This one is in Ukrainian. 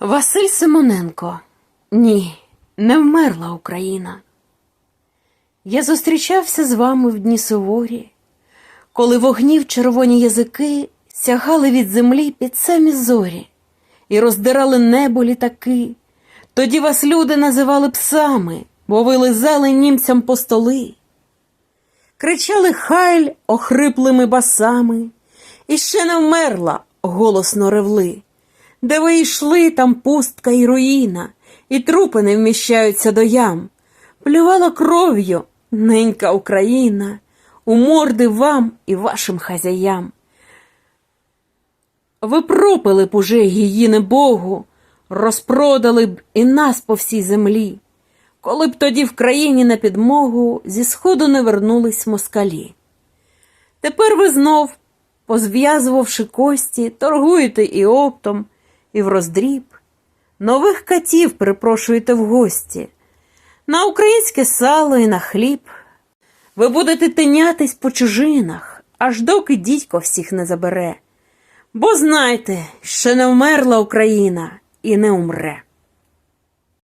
Василь Симоненко. Ні, не вмерла Україна. Я зустрічався з вами в дні суворі, коли вогнів червоні язики сягали від землі під самі зорі і роздирали небо літаки. Тоді вас люди називали псами, бо ви лизали німцям по столи. Кричали хайль охриплими басами, і ще не вмерла, голосно ревли. Де ви йшли, там пустка і руїна, і трупи не вміщаються до ям. Плювала кров'ю ненька Україна, у морди вам і вашим хазяям. Ви пропили б уже її не Богу, розпродали б і нас по всій землі, коли б тоді в країні на підмогу зі сходу не вернулись москалі. Тепер ви знов, позв'язувавши кості, торгуєте і оптом, і в роздріб, нових катів припрошуєте в гості, на українське сало і на хліб. Ви будете тинятись по чужинах, аж доки дідько всіх не забере. Бо знайте, що не вмерла Україна і не умре.